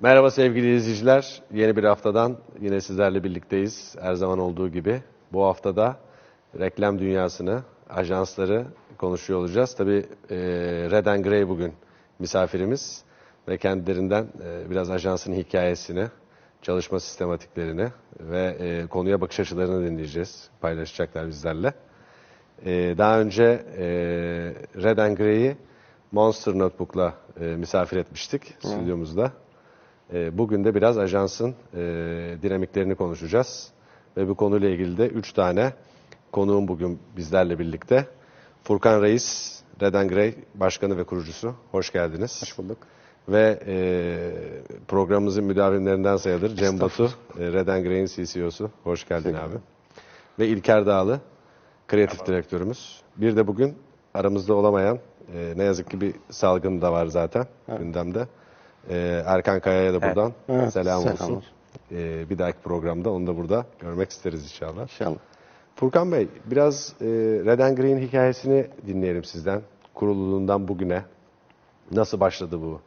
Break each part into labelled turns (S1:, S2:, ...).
S1: Merhaba sevgili izleyiciler. Yeni bir haftadan yine sizlerle birlikteyiz. Her zaman olduğu gibi. Bu haftada reklam dünyasını, ajansları konuşuyor olacağız. Tabii e, Red and Grey bugün misafirimiz ve kendilerinden e, biraz ajansın hikayesini, çalışma sistematiklerini ve e, konuya bakış açılarını dinleyeceğiz. Paylaşacaklar bizlerle. E, daha önce e, Red and Grey'i Monster Notebook'la e, misafir etmiştik stüdyomuzda. E, bugün de biraz ajansın e, dinamiklerini konuşacağız. Ve bu konuyla ilgili de 3 tane konuğum bugün bizlerle birlikte. Furkan Reis, Red and Grey Başkanı ve kurucusu. Hoş geldiniz.
S2: Hoş bulduk.
S1: Ve e, programımızın müdavimlerinden sayılır Cem Batu, e, Red and Grey'in CCO'su. Hoş geldin abi. Ve İlker Dağlı, kreatif direktörümüz. Bir de bugün aramızda olamayan, e, ne yazık ki bir salgın da var zaten gündemde. E, Erkan Kaya'ya da buradan
S2: Evet,
S1: selam olsun.
S2: selamlar.
S1: E, bir dahaki programda onu da burada görmek isteriz inşallah.
S2: İnşallah.
S1: Furkan Bey, biraz e, Red and Grey'in hikayesini dinleyelim sizden. Kurulduğundan bugüne nasıl başladı bu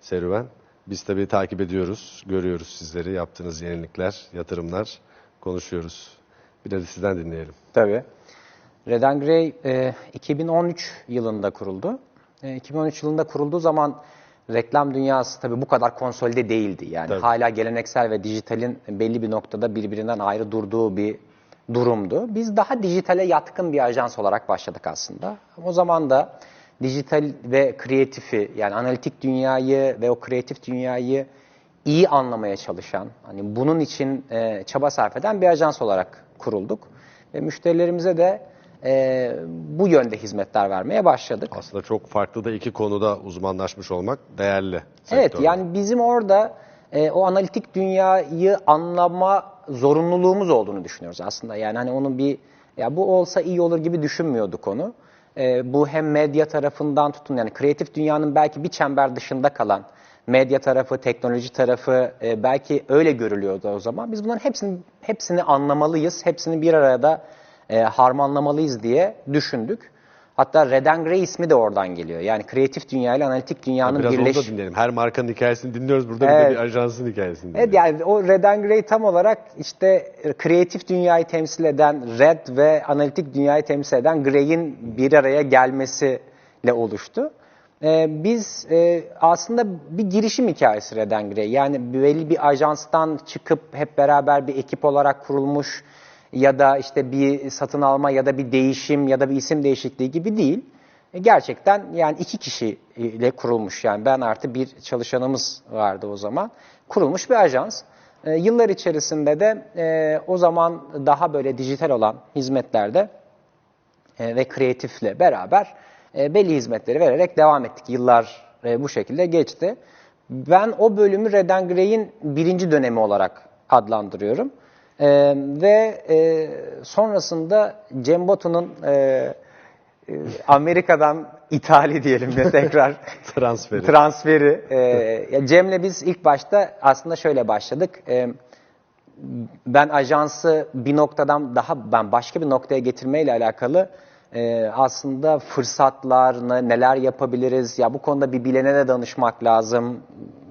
S1: serüven? Biz tabii takip ediyoruz, görüyoruz sizleri, yaptığınız yenilikler, yatırımlar, konuşuyoruz. Biraz da sizden dinleyelim.
S3: Tabii. Red and Grey e, 2013 yılında kuruldu. E, 2013 yılında kurulduğu zaman reklam dünyası tabii bu kadar konsolide değildi. Yani
S1: Tabii.
S3: hala geleneksel ve dijitalin belli bir noktada birbirinden ayrı durduğu bir durumdu. Biz daha dijitale yatkın bir ajans olarak başladık aslında. O zaman da dijital ve kreatifi yani analitik dünyayı ve o kreatif dünyayı iyi anlamaya çalışan, hani bunun için e, çaba sarf eden bir ajans olarak kurulduk. Ve müşterilerimize de e, bu yönde hizmetler vermeye başladık.
S1: Aslında çok farklı da iki konuda uzmanlaşmış olmak değerli.
S3: Evet
S1: sektörde.
S3: yani bizim orada e, o analitik dünyayı anlama zorunluluğumuz olduğunu düşünüyoruz aslında. Yani hani onun bir ya bu olsa iyi olur gibi düşünmüyorduk onu. E, bu hem medya tarafından tutun yani kreatif dünyanın belki bir çember dışında kalan medya tarafı, teknoloji tarafı e, belki öyle görülüyordu o zaman. Biz bunların hepsini hepsini anlamalıyız, hepsini bir arada e, harmanlamalıyız diye düşündük. Hatta Red and Grey ismi de oradan geliyor. Yani kreatif dünya ile analitik dünyanın
S1: Biraz
S3: birleş...
S1: onu da dinleyelim. Her markanın hikayesini dinliyoruz. Burada bir
S3: Evet.
S1: de bir ajansın hikayesini dinleyelim.
S3: Evet yani o Red and Grey tam olarak işte kreatif dünyayı temsil eden Red ve analitik dünyayı temsil eden Grey'in bir araya gelmesiyle oluştu. Ee, biz e, aslında bir girişim hikayesi Red and Grey. Yani belli bir ajanstan çıkıp hep beraber bir ekip olarak kurulmuş ya da işte bir satın alma ya da bir değişim ya da bir isim değişikliği gibi değil. E, Gerçekten yani iki kişiyle kurulmuş yani ben artı bir çalışanımız vardı o zaman. Kurulmuş bir ajans. E, yıllar içerisinde de e, o zaman daha böyle dijital olan hizmetlerde e, ve kreatifle beraber e, belli hizmetleri vererek devam ettik. Yıllar e, bu şekilde geçti. Ben o bölümü Red and Grey'in birinci dönemi olarak adlandırıyorum. E, ve e, sonrasında Cem Batu'nun e, e, Amerika'dan ithali diyelim de tekrar
S1: Transferi.
S3: transferi. E, ya Cem'le biz ilk başta aslında şöyle başladık. E, ben ajansı bir noktadan daha ben başka bir noktaya getirmeyle alakalı e, aslında fırsatlar, ne- neler yapabiliriz, ya bu konuda bir bilene de danışmak lazım.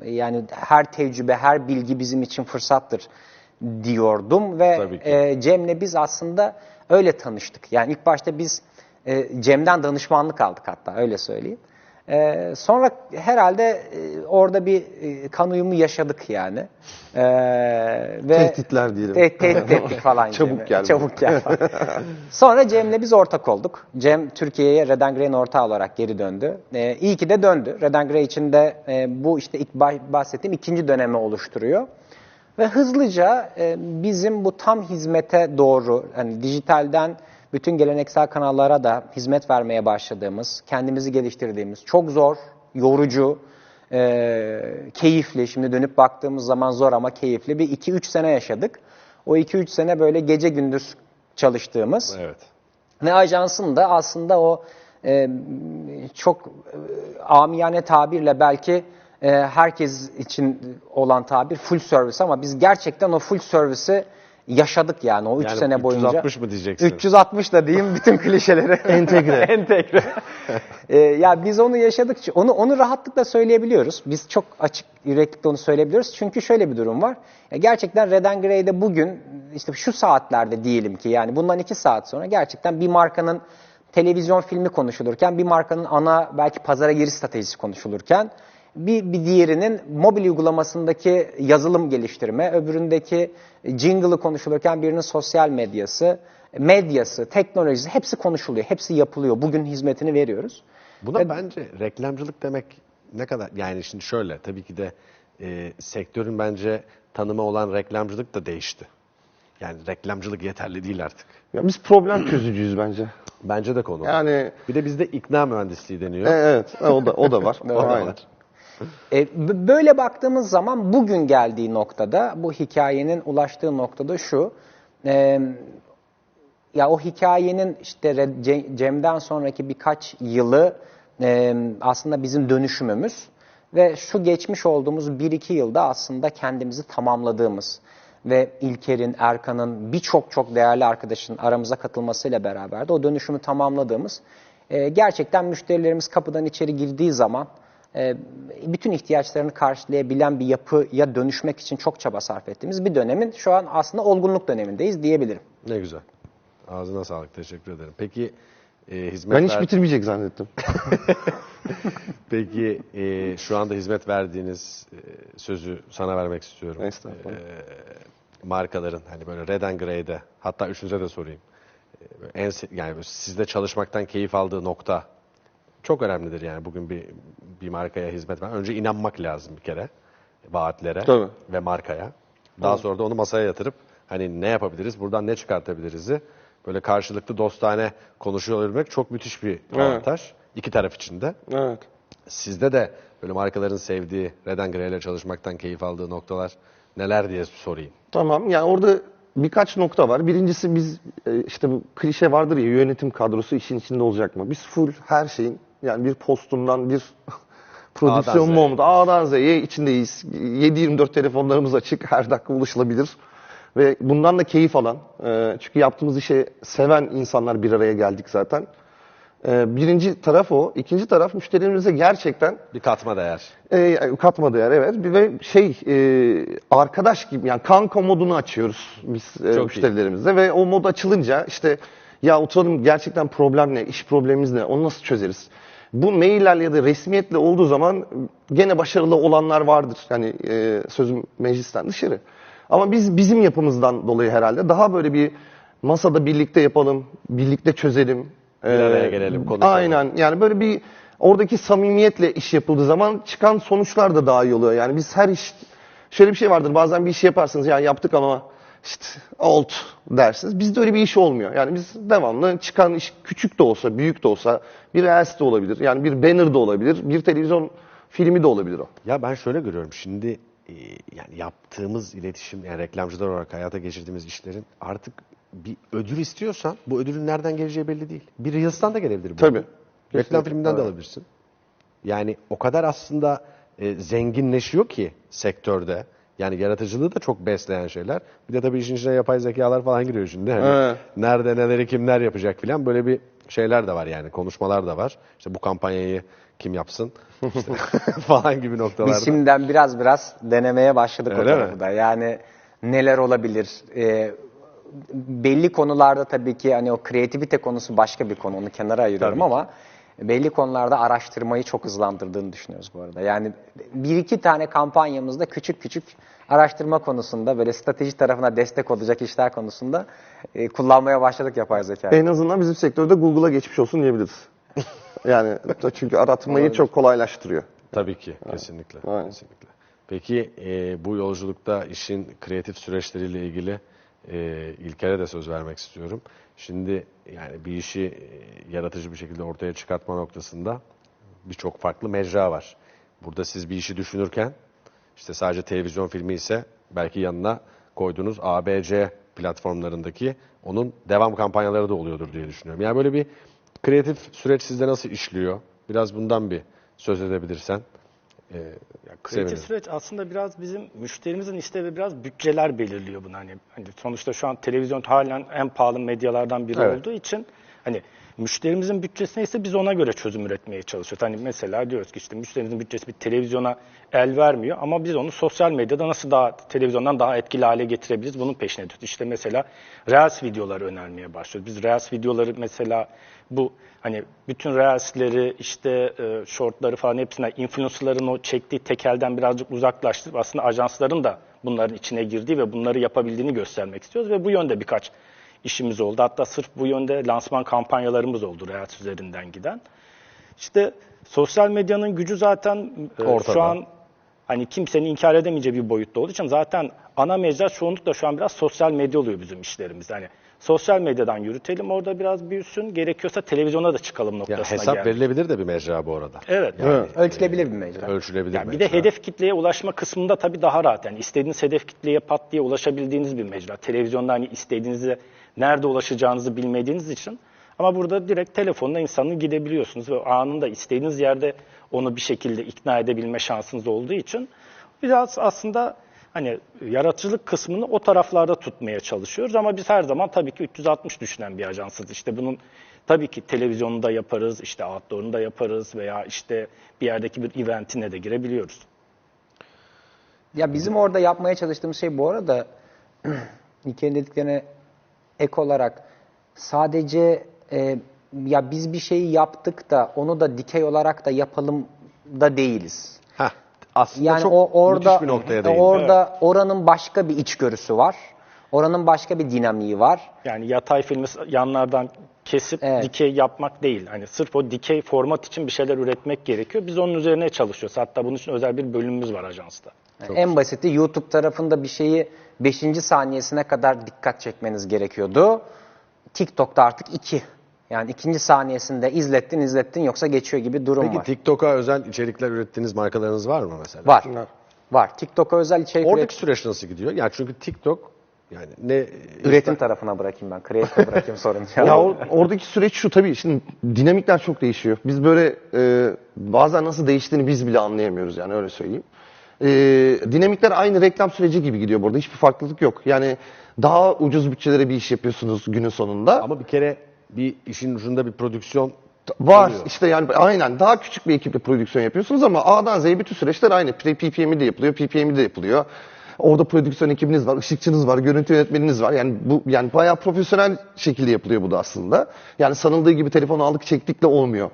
S3: Yani her tecrübe, her bilgi bizim için fırsattır diyordum ve e, Cem'le biz aslında öyle tanıştık. Yani ilk başta biz e, Cem'den danışmanlık aldık hatta öyle söyleyeyim. E, sonra herhalde e, orada bir e, kan uyumu yaşadık yani. E, ve
S2: Tehditler diyelim.
S3: Te- tehdit ettik falan.
S2: Çabuk gel.
S3: Çabuk gel. falan. Sonra Cem'le biz ortak olduk. Cem Türkiye'ye Red and Grey'in ortağı olarak geri döndü. E, iyi ki de döndü. Red and Grey için de e, bu işte ilk bah- bahsettiğim ikinci dönemi oluşturuyor. Ve hızlıca e, bizim bu tam hizmete doğru, hani dijitalden bütün geleneksel kanallara da hizmet vermeye başladığımız, kendimizi geliştirdiğimiz, çok zor, yorucu, e, keyifli, şimdi dönüp baktığımız zaman zor ama keyifli bir 2-3 sene yaşadık. O 2-3 sene böyle gece gündüz çalıştığımız
S1: Evet.
S3: ve ajansın da aslında o e, çok e, amiyane tabirle belki e, herkes için olan tabir full service ama biz gerçekten o full service'i yaşadık yani o 3
S1: Yani
S3: sene boyunca.
S1: 360 mı diyeceksin?
S3: 360 da diyeyim bütün klişeleri.
S2: Entegre.
S3: Entegre. Ee, ya biz onu yaşadık. Onu onu rahatlıkla söyleyebiliyoruz. Biz çok açık yüreklikle onu söyleyebiliyoruz. Çünkü şöyle bir durum var. Ya gerçekten Red and Grey'de bugün işte şu saatlerde diyelim ki yani bundan iki saat sonra gerçekten bir markanın televizyon filmi konuşulurken bir markanın ana belki pazara giriş stratejisi konuşulurken bir, bir diğerinin mobil uygulamasındaki yazılım geliştirme, öbüründeki jingle'ı konuşulurken birinin sosyal medyası, medyası, teknolojisi hepsi konuşuluyor, hepsi yapılıyor. Bugün hizmetini veriyoruz.
S1: Buna bence reklamcılık demek ne kadar yani şimdi şöyle tabii ki de e, sektörün bence tanımı olan reklamcılık da değişti. Yani reklamcılık yeterli değil artık.
S2: Ya biz problem çözücüyüz bence.
S1: Bence de konu.
S2: Yani
S1: Bir de bizde ikna mühendisliği deniyor.
S2: e, evet o da o da var.
S1: O da
S2: Aynen.
S1: var.
S3: E, böyle baktığımız zaman bugün geldiği noktada, bu hikayenin ulaştığı noktada şu, e, ya o hikayenin işte Cem'den sonraki birkaç yılı e, aslında bizim dönüşümümüz ve şu geçmiş olduğumuz 1-2 yılda aslında kendimizi tamamladığımız ve İlker'in, Erkan'ın birçok çok değerli arkadaşın aramıza katılmasıyla beraber de o dönüşümü tamamladığımız e, gerçekten müşterilerimiz kapıdan içeri girdiği zaman bütün ihtiyaçlarını karşılayabilen bir yapıya dönüşmek için çok çaba sarf ettiğimiz bir dönemin şu an aslında olgunluk dönemindeyiz diyebilirim.
S1: Ne güzel. Ağzına sağlık. Teşekkür ederim. Peki e, hizmet
S2: Ben hiç
S1: ver-
S2: bitirmeyecek zannettim.
S1: Peki e, şu anda hizmet verdiğiniz e, sözü sana vermek istiyorum.
S2: Estağfurullah.
S1: E, markaların hani böyle Red and Grey'de hatta üçünüze de sorayım. E, en se- yani böyle sizde çalışmaktan keyif aldığı nokta çok önemlidir yani bugün bir bir markaya hizmet ver. Önce inanmak lazım bir kere vaatlere
S2: Tabii.
S1: ve markaya. Daha sonra da onu masaya yatırıp hani ne yapabiliriz, buradan ne çıkartabiliriz'i böyle karşılıklı dostane konuşuyor olabilmek çok müthiş bir avantaj. İki taraf için de.
S2: Evet.
S1: Sizde de böyle markaların sevdiği, Red Grey ile çalışmaktan keyif aldığı noktalar neler diye sorayım.
S2: Tamam yani orada birkaç nokta var. Birincisi biz e, işte bu klişe vardır ya yönetim kadrosu işin içinde olacak mı? Biz full her şeyin yani bir postundan bir prodüksiyon
S1: Z'ye.
S2: momda A'dan Z'ye içindeyiz. 7-24 telefonlarımız açık. Her dakika ulaşılabilir. Ve bundan da keyif alan, e, çünkü yaptığımız işe seven insanlar bir araya geldik zaten. E, Birinci taraf o. İkinci taraf müşterilerimize gerçekten
S1: Bir katma değer.
S2: e, katma değer evet. Bir Ve şey e, arkadaş gibi yani kanka modunu açıyoruz biz e,
S1: iyi.
S2: müşterilerimizde ve o mod açılınca işte ya oturalım gerçekten problem ne, iş problemimiz ne, onu nasıl çözeriz? Bu maillerle ya da resmiyetle olduğu zaman gene başarılı olanlar vardır. Yani e, sözüm meclisten dışarı. Ama biz bizim yapımızdan dolayı herhalde daha böyle bir masada birlikte yapalım, birlikte çözelim.
S1: Bir araya
S2: E,
S1: gelelim, konuşalım.
S2: Aynen yani böyle bir oradaki samimiyetle iş yapıldığı zaman çıkan sonuçlar da daha iyi oluyor. Yani biz her iş şöyle bir şey vardır bazen bir işi yaparsınız ya yaptık ama işte oldu dersiniz. Bizde öyle bir iş olmuyor. Yani biz devamlı çıkan iş küçük de olsa büyük de olsa bir reels de olabilir. Yani bir banner da olabilir. Bir televizyon filmi de olabilir o.
S1: Ya ben şöyle görüyorum şimdi e, yani yaptığımız iletişim yani reklamcılar olarak hayata geçirdiğimiz işlerin artık bir ödül istiyorsan bu ödülün nereden geleceği belli değil. Bir Reels'tan da gelebilir bu.
S2: Tabii.
S1: Reklam
S2: Kesinlikle.
S1: filminden de
S2: Evet.
S1: alabilirsin. Yani o kadar aslında e, zenginleşiyor ki sektörde. Yani yaratıcılığı da çok besleyen şeyler. Bir de tabii işin içine yapay zekalar falan giriyor şimdi. Hani
S2: Evet.
S1: Nerede neleri kimler yapacak filan böyle bir şeyler de var yani konuşmalar da var. İşte bu kampanyayı kim yapsın İşte falan gibi noktalarda.
S3: Biz şimdiden biraz biraz denemeye başladık o
S1: Öyle
S3: tarafı
S1: mi?
S3: da. Yani neler olabilir? Ee, belli konularda tabii ki hani o kreativite konusu başka bir konu. Onu kenara ayırıyorum
S1: Tabii ki.
S3: Belli konularda araştırmayı çok hızlandırdığını düşünüyoruz bu arada. Yani bir iki tane kampanyamızda küçük küçük araştırma konusunda böyle strateji tarafına destek olacak işler konusunda e, kullanmaya başladık yapay zeka.
S2: En azından bizim sektörde Google'a geçmiş olsun diyebiliriz. yani çünkü aratmayı çok kolaylaştırıyor.
S1: Tabii ki, kesinlikle.
S2: Aynen.
S1: kesinlikle. Peki e, bu yolculukta işin kreatif süreçleriyle ilgili e, İlker'e de söz vermek istiyorum. Şimdi yani bir işi e, yaratıcı bir şekilde ortaya çıkartma noktasında birçok farklı mecra var. Burada siz bir işi düşünürken işte sadece televizyon filmi ise belki yanına koyduğunuz ABC platformlarındaki onun devam kampanyaları da oluyordur diye düşünüyorum. Yani böyle bir kreatif süreç sizde nasıl işliyor? Biraz bundan bir söz edebilirsen e,
S4: Kreatif
S1: sevinirim.
S4: süreç aslında biraz bizim müşterimizin isteği ve biraz bütçeler belirliyor bunu. Hani, hani sonuçta şu an televizyon halen en pahalı medyalardan biri
S1: Evet.
S4: olduğu için hani müşterimizin bütçesi neyse biz ona göre çözüm üretmeye çalışıyoruz. Hani mesela diyoruz ki işte müşterimizin bütçesi bir televizyona el vermiyor ama biz onu sosyal medyada nasıl daha televizyondan daha etkili hale getirebiliriz bunun peşine düşüyoruz. İşte mesela Reels videoları önermeye başlıyoruz. Biz Reels videoları mesela bu hani bütün Reels'leri işte e, shortları falan hepsine influencer'ların o çektiği tekelden birazcık uzaklaştırıp aslında ajansların da bunların içine girdiği ve bunları yapabildiğini göstermek istiyoruz ve bu yönde birkaç işimiz oldu. Hatta sırf bu yönde lansman kampanyalarımız oldu Reels üzerinden giden. İşte sosyal medyanın gücü zaten e,
S1: Ortada.
S4: şu an hani kimsenin inkar edemeyeceği bir boyutta olduğu için zaten ana mecra çoğunlukla şu an biraz sosyal medya oluyor bizim işlerimiz. Hani sosyal medyadan yürütelim orada biraz büyüsün. Gerekiyorsa televizyona da çıkalım noktasına
S1: hesap
S4: geldik.
S1: verilebilir de bir mecra bu arada.
S4: Evet.
S3: Ölçülebilir bir mecra.
S1: Ölçülebilir
S4: Yani bir
S1: mecra.
S4: de hedef kitleye ulaşma kısmında tabii daha rahat. Yani istediğiniz hedef kitleye pat diye ulaşabildiğiniz bir mecra. Televizyonda hani istediğinize nerede ulaşacağınızı bilmediğiniz için. Ama burada direkt telefonla insanın gidebiliyorsunuz ve anında istediğiniz yerde onu bir şekilde ikna edebilme şansınız olduğu için biraz aslında hani yaratıcılık kısmını o taraflarda tutmaya çalışıyoruz ama biz her zaman tabii ki 360 düşünen bir ajansız. İşte bunun tabii ki televizyonunu da yaparız, işte outdoor'unu da yaparız veya işte bir yerdeki bir eventine de girebiliyoruz.
S3: Ya bizim orada yapmaya çalıştığımız şey bu arada İlker'in dediklerine ek olarak sadece e, ya biz bir şeyi yaptık da onu da dikey olarak da yapalım da değiliz.
S1: Heh, aslında
S3: Yani
S1: çok
S3: o orada
S1: müthiş bir noktaya değindin.
S3: orada oranın başka bir içgörüsü var. Oranın başka bir dinamiği var.
S4: Yani yatay filmi yanlardan kesip
S3: Evet.
S4: dikey yapmak değil. Hani sırf o dikey format için bir şeyler üretmek gerekiyor. Biz onun üzerine çalışıyoruz. Hatta bunun için özel bir bölümümüz var ajansta.
S3: En basiti YouTube tarafında bir şeyi 5. saniyesine kadar dikkat çekmeniz gerekiyordu. TikTok'ta artık 2. Yani ikinci saniyesinde izlettin izlettin yoksa geçiyor gibi durum
S1: Peki
S3: var.
S1: TikTok'a özel içerikler ürettiğiniz markalarınız var mı mesela?
S3: Var. Var. TikTok'a özel içerik
S1: Oradaki
S3: üret-
S1: süreç nasıl gidiyor? Yani çünkü TikTok yani ne
S3: üretim tarafına bırakayım ben. Kreatif'e bırakayım sorun.
S2: Ya or- oradaki süreç şu tabii şimdi dinamikler çok değişiyor. Biz böyle e, bazen nasıl değiştiğini biz bile anlayamıyoruz yani öyle söyleyeyim. E, dinamikler aynı reklam süreci gibi gidiyor burada hiçbir farklılık yok. Yani daha ucuz bütçelere bir iş yapıyorsunuz günün sonunda.
S1: ama bir kere bir işin ucunda bir prodüksiyon
S2: Var
S1: oluyor.
S2: işte yani aynen daha küçük bir ekiple prodüksiyon yapıyorsunuz ama A'dan Z'ye bütün süreçler aynı. PPM'i de yapılıyor, PPM'i de yapılıyor. Orada prodüksiyon ekibiniz var, ışıkçınız var, görüntü yönetmeniniz var. Yani bu yani bayağı profesyonel şekilde yapılıyor bu da aslında. Yani sanıldığı gibi telefonu aldık çektikle olmuyor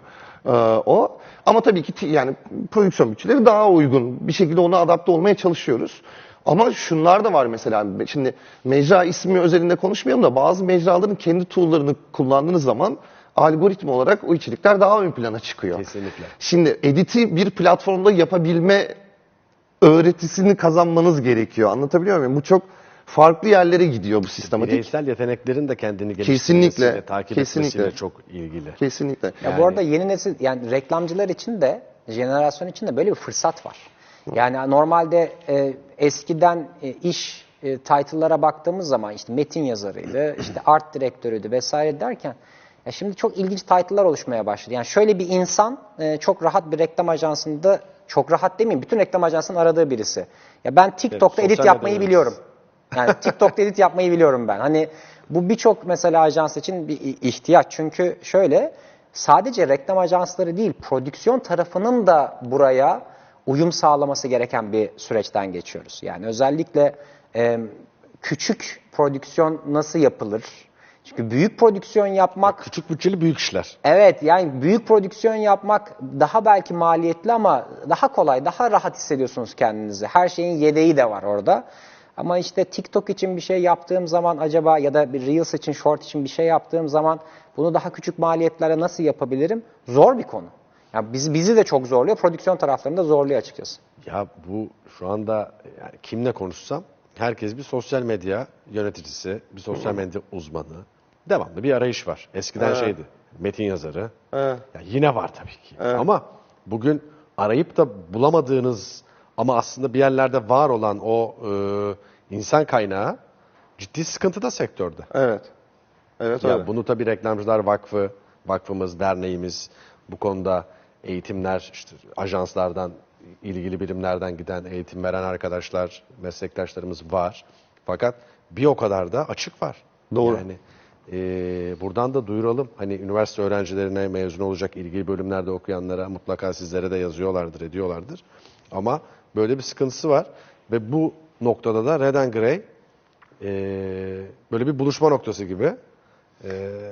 S2: ee, o. Ama tabii ki yani prodüksiyon bütçeleri daha uygun. Bir şekilde ona adapte olmaya çalışıyoruz. Ama şunlar da var mesela. Şimdi mecra ismi özelinde konuşmayalım da bazı mecraların kendi tool'larını kullandığınız zaman algoritma olarak o içerikler daha ön plana çıkıyor.
S1: Kesinlikle.
S2: Şimdi editi bir platformda yapabilme öğretisini kazanmanız gerekiyor. Anlatabiliyor muyum? Bu çok farklı yerlere gidiyor bu sistematik.
S1: bireysel yeteneklerin de kendini
S2: Kesinlikle,
S1: geliştirmesiyle, takip
S2: kesinlikle.
S1: etmesiyle çok ilgili.
S2: Kesinlikle.
S3: Ya bu arada yeni nesil yani reklamcılar için de jenerasyon için de böyle bir fırsat var. Yani normalde e, eskiden e, iş e, title'lara baktığımız zaman işte metin yazarıydı, işte art direktörüydü vesaire derken ya şimdi çok ilginç title'lar oluşmaya başladı. Yani şöyle bir insan e, çok rahat bir reklam ajansında çok rahat demeyeyim bütün reklam ajansının aradığı birisi. Ya ben TikTok'ta
S1: Evet,
S3: edit
S1: sosyal
S3: yapmayı
S1: medya
S3: biliyorum. Yani TikTok'ta edit yapmayı biliyorum ben. Hani bu birçok mesela ajans için bir ihtiyaç. Çünkü şöyle sadece reklam ajansları değil prodüksiyon tarafının da buraya uyum sağlaması gereken bir süreçten geçiyoruz. Yani özellikle e, küçük prodüksiyon nasıl yapılır? Çünkü büyük prodüksiyon yapmak
S1: Küçük bütçeli büyük işler.
S3: Evet yani büyük prodüksiyon yapmak daha belki maliyetli ama daha kolay, daha rahat hissediyorsunuz kendinizi. Her şeyin yedeği de var orada. Ama işte TikTok için bir şey yaptığım zaman acaba ya da bir Reels için, Short için bir şey yaptığım zaman bunu daha küçük maliyetlerle nasıl yapabilirim? Zor bir konu. Yani bizi, bizi de çok zorluyor, prodüksiyon taraflarını da zorluyor açıkçası.
S1: Ya bu şu anda yani kimle konuşsam herkes bir sosyal medya yöneticisi, bir sosyal medya uzmanı. Devamlı bir arayış var. Eskiden
S2: Evet.
S1: şeydi, metin yazarı.
S2: Evet.
S1: Ya yine var tabii ki. Ama bugün arayıp da bulamadığınız ama aslında bir yerlerde var olan o e, insan kaynağı ciddi sıkıntıda sektörde.
S2: Evet. Evet
S1: Ya
S2: öyle.
S1: bunu tabii Reklamcılar Vakfı, vakfımız, derneğimiz bu konuda eğitimler, işte ajanslardan ilgili birimlerden giden, eğitim veren arkadaşlar, meslektaşlarımız var. Fakat bir o kadar da açık var.
S2: Doğru.
S1: Yani e, buradan da duyuralım. Hani üniversite öğrencilerine mezun olacak ilgili bölümlerde okuyanlara mutlaka sizlere de yazıyorlardır, ediyorlardır. Ama böyle bir sıkıntısı var ve bu noktada da Red and Grey e, böyle bir buluşma noktası gibi. E,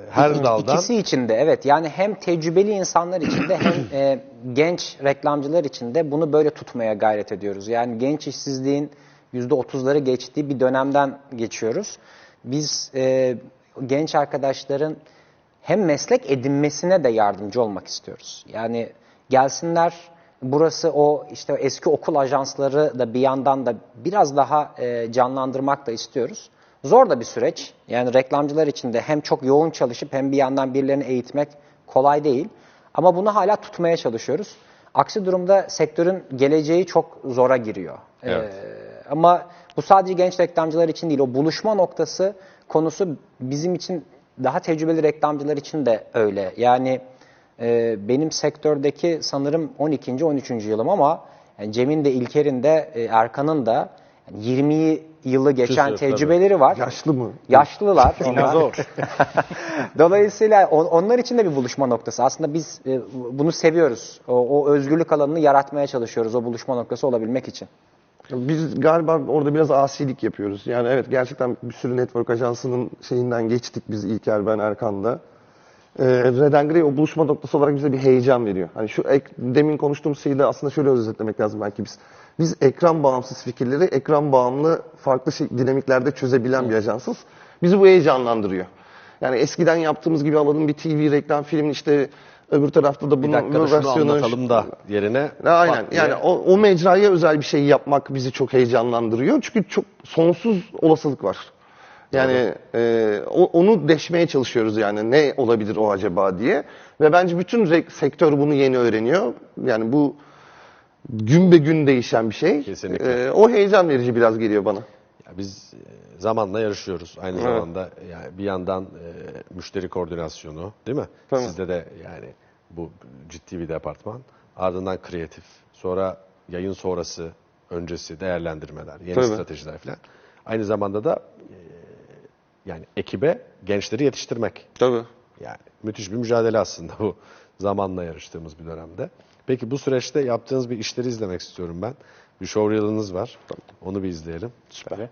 S1: her daldan
S3: İkisi için de evet yani hem tecrübeli insanlar için de hem e, genç reklamcılar için de bunu böyle tutmaya gayret ediyoruz. Yani genç işsizliğin %30'ları geçtiği bir dönemden geçiyoruz. Biz e, genç arkadaşların hem meslek edinmesine de yardımcı olmak istiyoruz. Yani gelsinler burası o işte eski okul ajansları da bir yandan da biraz daha e, canlandırmak da istiyoruz. Zor da bir süreç. Yani reklamcılar için de hem çok yoğun çalışıp hem bir yandan birilerini eğitmek kolay değil. Ama bunu hala tutmaya çalışıyoruz. Aksi durumda sektörün geleceği çok zora giriyor.
S1: Evet.
S3: Ee, ama bu sadece genç reklamcılar için değil. O buluşma noktası konusu bizim için daha tecrübeli reklamcılar için de öyle. Yani e, benim sektördeki sanırım 12. 13. yılım ama yani Cem'in de İlker'in de e, Erkan'ın da yani 20 yılı geçen
S1: tabii.
S3: tecrübeleri var.
S2: Yaşlı mı?
S3: Yaşlılar.
S4: Dinozor.
S3: Dolayısıyla on- onlar için de bir buluşma noktası. Aslında biz e, bunu seviyoruz. O, o özgürlük alanını yaratmaya çalışıyoruz o buluşma noktası olabilmek için.
S2: Biz galiba orada biraz asilik yapıyoruz. Yani evet gerçekten bir sürü network ajansının şeyinden geçtik biz İlker, ben, Erkan'da. Ee, Red Grey o buluşma noktası olarak bize bir heyecan veriyor. Hani şu ek- demin konuştuğumuz şeyi de aslında şöyle özetlemek lazım belki biz. Biz ekran bağımsız fikirleri ekran bağımlı farklı şey, dinamiklerde çözebilen bir ajansız. Bizi bu heyecanlandırıyor. Yani eskiden yaptığımız gibi alalım bir TV reklam filmin işte öbür tarafta da
S1: bir
S2: bunun
S1: dakika da şunu anlatalım da yerine
S2: Aynen.
S1: diye-
S2: Yani o, o mecraya özel bir şey yapmak bizi çok heyecanlandırıyor. Çünkü çok sonsuz olasılık var. Yani e, o- onu deşmeye çalışıyoruz yani ne olabilir o acaba diye. Ve bence bütün re- sektör bunu yeni öğreniyor. Yani bu gün be gün değişen bir şey.
S1: Kesinlikle.
S2: E, o heyecan verici biraz geliyor bana.
S1: Ya biz e, zamanla yarışıyoruz. Aynı zamanda yani bir yandan e, müşteri koordinasyonu değil mi?
S2: Tabii.
S1: Sizde de yani bu ciddi bir departman. Ardından kreatif. Sonra yayın sonrası, öncesi değerlendirmeler, yeni
S2: Tabii.
S1: stratejiler falan. Aynı zamanda da e, yani ekibe gençleri yetiştirmek.
S2: Tabii.
S1: Yani müthiş bir mücadele aslında bu zamanla yarıştığımız bir dönemde. Peki bu süreçte yaptığınız bir işleri izlemek istiyorum ben. Bir showreel'ınız var. Onu bir izleyelim.
S4: Süper.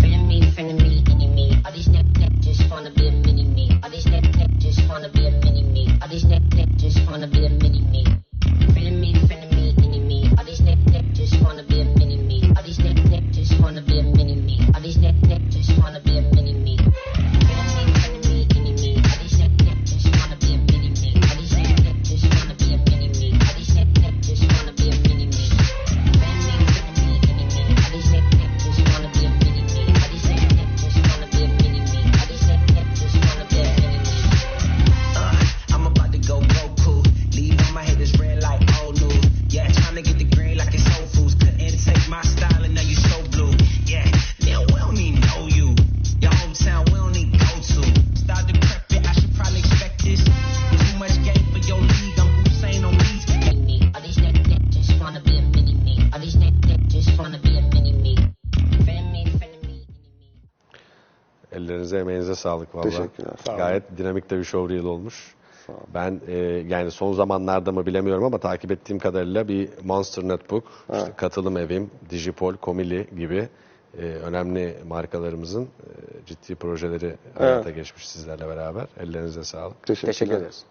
S5: Feeling me, feeling me, any me. All these neck neck just wanna be a mini me. All these neck neck just wanna be a mini me. All these neck neck just wanna be a mini me.
S1: Sağlık valla.
S2: Teşekkürler. Sağ.
S1: Gayet dinamik de bir showreel olmuş. Ben e, yani son zamanlarda mı bilemiyorum ama takip ettiğim kadarıyla bir Monster Notebook, işte Katılım Evim, Digipol, Komili gibi e, önemli markalarımızın e, ciddi projeleri hayata geçmiş sizlerle beraber. Ellerinize sağlık.
S2: Teşekkürler.
S3: Teşekkür ederiz.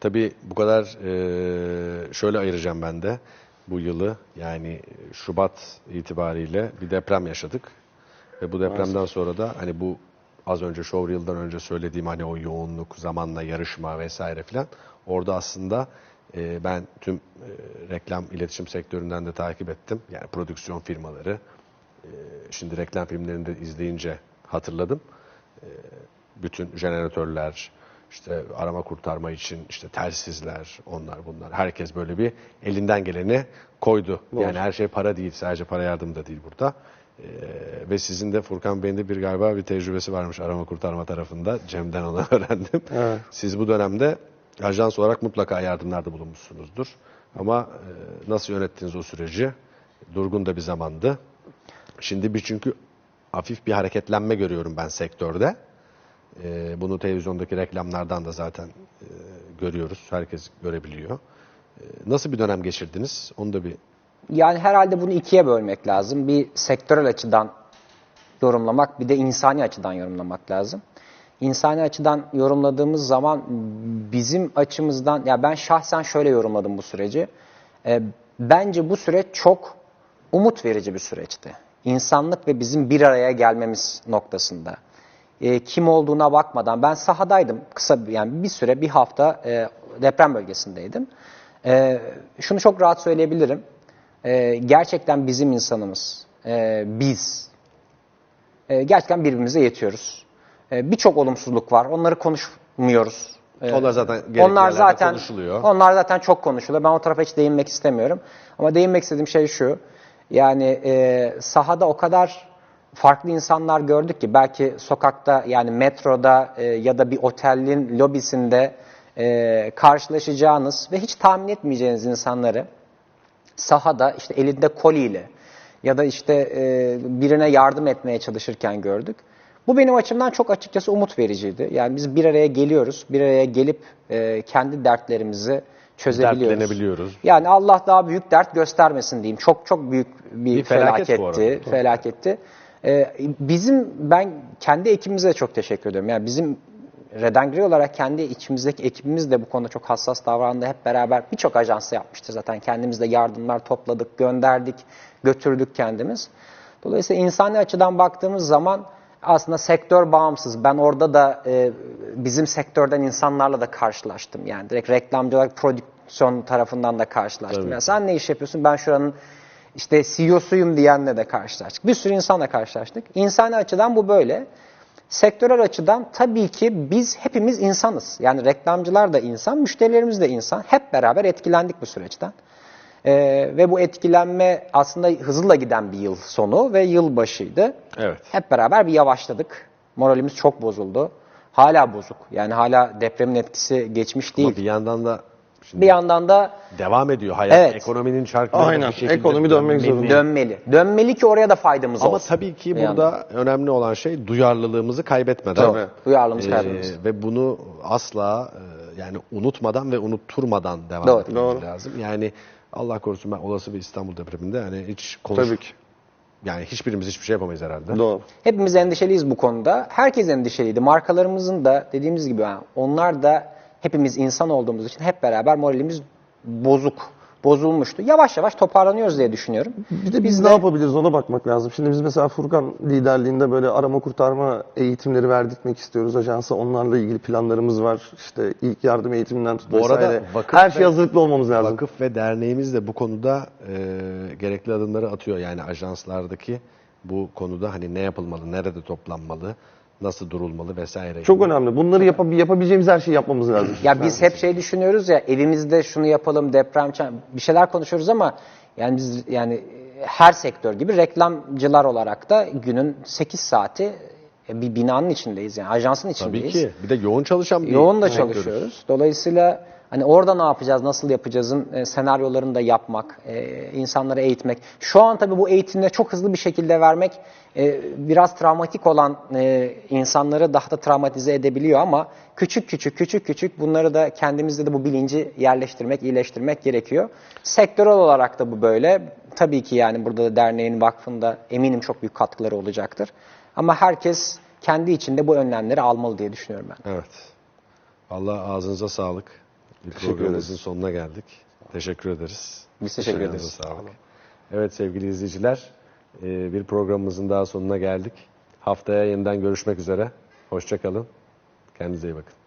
S1: Tabii bu kadar e, şöyle ayıracağım ben de bu yılı yani Şubat itibariyle bir deprem yaşadık. Ve bu depremden sonra da hani bu az önce showreel'dan önce söylediğim hani o yoğunluk, zamanla yarışma vesaire filan orada aslında e, ben tüm e, reklam iletişim sektöründen de takip ettim. Yani prodüksiyon firmaları. E, şimdi reklam filmlerini de izleyince hatırladım bütün jeneratörler, işte arama kurtarma için işte telsizler, onlar bunlar. Herkes böyle bir elinden geleni koydu. Yani her şey para değil, sadece para yardımı da değil burada. Ee, ve sizin de Furkan Bey'in de bir galiba bir tecrübesi varmış arama kurtarma tarafında. Cem'den onu öğrendim. Siz bu dönemde ajans olarak mutlaka yardımlarda bulunmuşsunuzdur. Ama e, nasıl yönettiniz o süreci? Durgun da bir zamandı. Şimdi bir çünkü hafif bir hareketlenme görüyorum ben sektörde. E, bunu televizyondaki reklamlardan da zaten e, görüyoruz. Herkes görebiliyor. E, nasıl bir dönem geçirdiniz? Onu da bir
S3: Yani herhalde bunu ikiye bölmek lazım. Bir sektörel açıdan yorumlamak, bir de insani açıdan yorumlamak lazım. İnsani açıdan yorumladığımız zaman bizim açımızdan, ya ben şahsen şöyle yorumladım bu süreci. E, bence bu süreç çok umut verici bir süreçti. İnsanlık ve bizim bir araya gelmemiz noktasında. E, kim olduğuna bakmadan, ben sahadaydım kısa bir- yani bir süre, bir hafta e, deprem bölgesindeydim. E, şunu çok rahat söyleyebilirim. E, gerçekten bizim insanımız, e, biz e, gerçekten birbirimize yetiyoruz. E, Birçok olumsuzluk var. Onları konuşmuyoruz. E,
S1: Onlar zaten
S3: onlar zaten
S1: konuşuluyor.
S3: Onlar zaten çok konuşuluyor. Ben o tarafa hiç değinmek istemiyorum. Ama değinmek istediğim şey şu. Yani e, sahada o kadar farklı insanlar gördük ki belki sokakta yani metroda e, ya da bir otelin lobisinde e, karşılaşacağınız ve hiç tahmin etmeyeceğiniz insanları sahada işte elinde koliyle ya da işte e, birine yardım etmeye çalışırken gördük. Bu benim açımdan çok açıkçası umut vericiydi. Yani biz bir araya geliyoruz, bir araya gelip e, kendi dertlerimizi çözebiliyoruz.
S1: Dertlenebiliyoruz.
S3: Yani Allah daha büyük dert göstermesin diyeyim. Çok çok büyük bir,
S1: Bir felaket
S3: felaketti. Felaketti. E, bizim ben kendi ekibimize de çok teşekkür ediyorum. Yani bizim Redengri olarak kendi içimizdeki ekibimiz de bu konuda çok hassas davrandı. Hep beraber birçok ajansa yapmıştır zaten. Kendimiz de yardımlar topladık, gönderdik, götürdük kendimiz. Dolayısıyla insani açıdan baktığımız zaman aslında sektör bağımsız. Ben orada da e, bizim sektörden insanlarla da karşılaştım. Yani direkt reklamcı olarak prodüksiyon tarafından da karşılaştım. Yani sen ne iş yapıyorsun? Ben şuranın işte CEO'suyum diyenle de karşılaştık. Bir sürü insanla karşılaştık. İnsani açıdan bu böyle. Sektörel açıdan tabii ki biz hepimiz insanız. Yani reklamcılar da insan, müşterilerimiz de insan. Hep beraber etkilendik bu süreçten. Ee, ve bu etkilenme aslında hızla giden bir yıl sonu ve yıl başıydı.
S1: Evet.
S3: Hep beraber bir yavaşladık. Moralimiz çok bozuldu. Hala bozuk. Yani hala depremin etkisi geçmiş değil.
S1: Ama bir yandan da şimdi
S3: Bir yandan da
S1: devam ediyor hayat.
S3: Evet.
S1: Ekonominin çarkları
S2: Aynen.
S1: bir şekilde
S2: Ekonomi dönmek
S1: dönmeli.
S2: zorunda.
S3: dönmeli. Dönmeli ki oraya da faydamız
S1: Ama
S3: olsun.
S1: tabii ki
S3: Bir
S1: burada önemli olan şey duyarlılığımızı kaybetmeden.
S3: Tabii. Duyarlılığımızı
S1: Ee,
S3: kaybetmemiz.
S1: Ve bunu asla e, yani unutmadan ve unutturmadan devam
S3: Doğru.
S1: etmemiz
S2: Doğru.
S1: lazım. Yani Allah korusun ben olası bir İstanbul depreminde yani hiç konuş...
S2: Tabii ki.
S1: Yani hiçbirimiz hiçbir şey yapamayız herhalde.
S2: Doğru.
S3: Hepimiz endişeliyiz bu konuda. Herkes endişeliydi. Markalarımızın da dediğimiz gibi yani onlar da hepimiz insan olduğumuz için hep beraber moralimiz bozuk, bozulmuştu. Yavaş yavaş toparlanıyoruz diye düşünüyorum.
S2: Bir de biz, ne yapabiliriz ona bakmak lazım. Şimdi biz mesela Furkan liderliğinde böyle arama kurtarma eğitimleri verdirtmek istiyoruz ajansa. Onlarla ilgili planlarımız var. İşte ilk yardım eğitiminden tut
S1: Bu arada vakıf
S2: Her şeye
S1: ve-
S2: hazırlıklı olmamız lazım.
S1: Vakıf ve derneğimiz de bu konuda e, gerekli adımları atıyor. Yani ajanslardaki bu konuda hani ne yapılmalı, nerede toplanmalı, nasıl durulmalı vesaire.
S2: Çok önemli. Bunları yap- yapabileceğimiz her şeyi yapmamız lazım.
S3: Ya biz hep şey düşünüyoruz ya evimizde şunu yapalım deprem bir şeyler konuşuyoruz ama yani biz yani her sektör gibi reklamcılar olarak da günün 8 saati bir binanın içindeyiz yani ajansın
S1: Tabii
S3: içindeyiz.
S1: ki. Bir de yoğun çalışan bir
S3: Yoğun da çalışıyoruz. Dolayısıyla hani orada ne yapacağız, nasıl yapacağızın e, senaryolarını da yapmak, e, insanları eğitmek. Şu an tabii bu eğitimleri çok hızlı bir şekilde vermek e, biraz travmatik olan e, insanları daha da travmatize edebiliyor ama küçük küçük küçük küçük bunları da kendimizde de bu bilinci yerleştirmek, iyileştirmek gerekiyor. Sektörel olarak da bu böyle. Tabii ki yani burada da derneğin, vakfın da eminim çok büyük katkıları olacaktır. Ama herkes kendi içinde bu önlemleri almalı diye düşünüyorum ben.
S1: Evet. Allah ağzınıza sağlık. Bir programımızın sonuna geldik. Teşekkür ederiz.
S3: Biz teşekkür ederiz.
S1: Sağlık. Evet sevgili izleyiciler, e, bir programımızın daha sonuna geldik. Haftaya yeniden görüşmek üzere. Hoşçakalın. Kendinize iyi bakın.